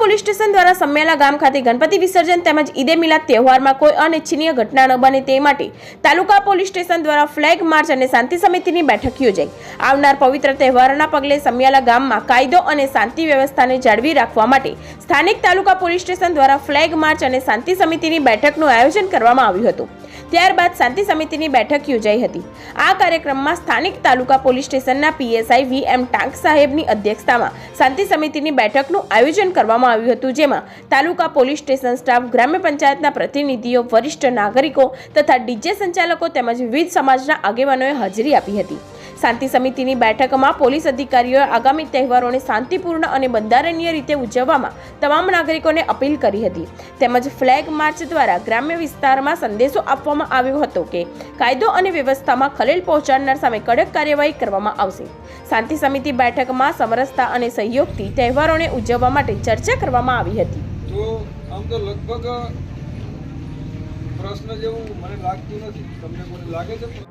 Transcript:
Police station દ્વારા સમિયાલા ગામ ખાતે ગણપતિ વિસર્જન તેમજ ઈદે મિલાદ તહેવારમાં કોઈ અનિચ્છનીય ઘટના ન બને તે માટે તાલુકા પોલીસ સ્ટેશન દ્વારા ફ્લેગ માર્ચ અને શાંતિ સમિતિની બેઠક યોજાઈ. આવનાર પવિત્ર તહેવારોના પગલે સમ્યાલા ગામમાં કાયદો અને શાંતિ વ્યવસ્થાને જાળવી રાખવા માટે સ્થાનિક તાલુકા પોલીસ સ્ટેશન દ્વારા ફ્લેગ માર્ચ અને શાંતિ સમિતિની બેઠકનું આયોજન કરવામાં આવ્યું હતું. ત્યારબાદ શાંતિ સમિતિની બેઠક યોજાઈ હતી. આ કાર્યક્રમમાં સ્થાનિક તાલુકા પોલીસ સ્ટેશનના પીએસઆઈ વી એમ ટાંક સાહેબની અધ્યક્ષતામાં શાંતિ સમિતિની બેઠકનું આયોજન કરવામાં આવ્યું હતું, જેમાં તાલુકા પોલીસ સ્ટેશન સ્ટાફ, ગ્રામ્ય પંચાયતના પ્રતિનિધિઓ, વરિષ્ઠ નાગરિકો તથા ડીજે સંચાલકો તેમજ વિવિધ સમાજના આગેવાનોએ હાજરી આપી હતી. શાંતિ સમિતિની બેઠકમાં પોલીસ અધિકારીઓએ આગામી તહેવારોને શાંતિપૂર્ણ અને બંધારણીય રીતે ઉજવવામાં તમામ નાગરિકોને અપીલ કરી હતી. તેમજ ફ્લેગ માર્ચ દ્વારા ગ્રામ્ય વિસ્તારમાં સંદેશો આપવામાં આવ્યો હતો કે કાયદો અને વ્યવસ્થામાં ખલેલ પહોંચાડનાર સામે કડક કાર્યવાહી કરવામાં આવશે. શાંતિ સમિતિ બેઠકમાં સમરસતા અને સહયોગથી તહેવારોને ઉજવવા માટે ચર્ચા કરવામાં આવી હતી. પ્રશ્ન જેવું મને લાગતું નથી. તમને મને લાગે છે?